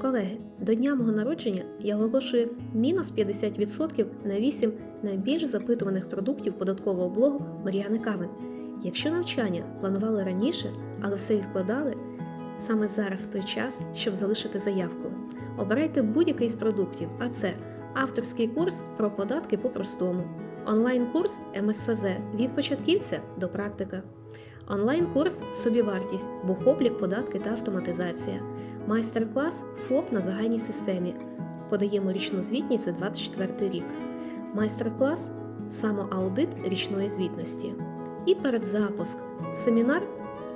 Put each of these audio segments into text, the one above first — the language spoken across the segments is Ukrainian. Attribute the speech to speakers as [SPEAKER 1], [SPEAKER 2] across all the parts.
[SPEAKER 1] Колеги, до дня мого народження я оголошую мінус 50% на 8 найбільш запитуваних продуктів податкового блогу Мар'яни Кавин. Якщо навчання планували раніше, але все відкладали, саме зараз той час, щоб залишити заявку. Обирайте будь-який з продуктів, а це авторський курс про податки по-простому, онлайн-курс МСФЗ від початківця до практика, онлайн-курс Собівартість, бухоблік, податки та автоматизація, майстер-клас ФОП на загальній системі. Подаємо річну звітність за 24 рік, майстер-клас самоаудит річної звітності. І передзапуск семінар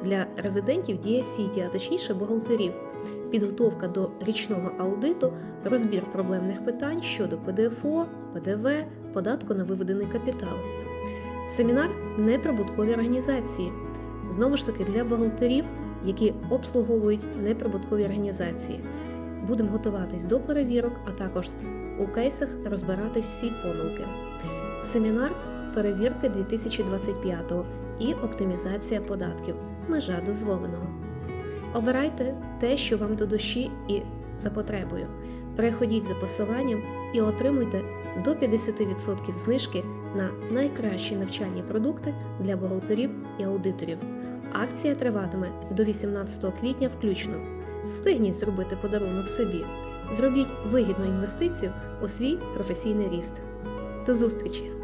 [SPEAKER 1] для резидентів Дія Сіті, а точніше бухгалтерів, підготовка до річного аудиту, розбір проблемних питань щодо ПДФО, ПДВ, податку на виведений капітал. Семінар неприбуткові організації. Знову ж таки, для бухгалтерів, які обслуговують неприбуткові організації. Будемо готуватись до перевірок, а також у кейсах розбирати всі помилки. Семінар перевірки 2025 і оптимізація податків. Межа дозволеного. Обирайте те, що вам до душі і за потребою. Переходіть за посиланням і отримуйте до 50% знижки на найкращі навчальні продукти для бухгалтерів і аудиторів. Акція триватиме до 18 квітня включно. Встигніть зробити подарунок собі. Зробіть вигідну інвестицію у свій професійний ріст. До зустрічі!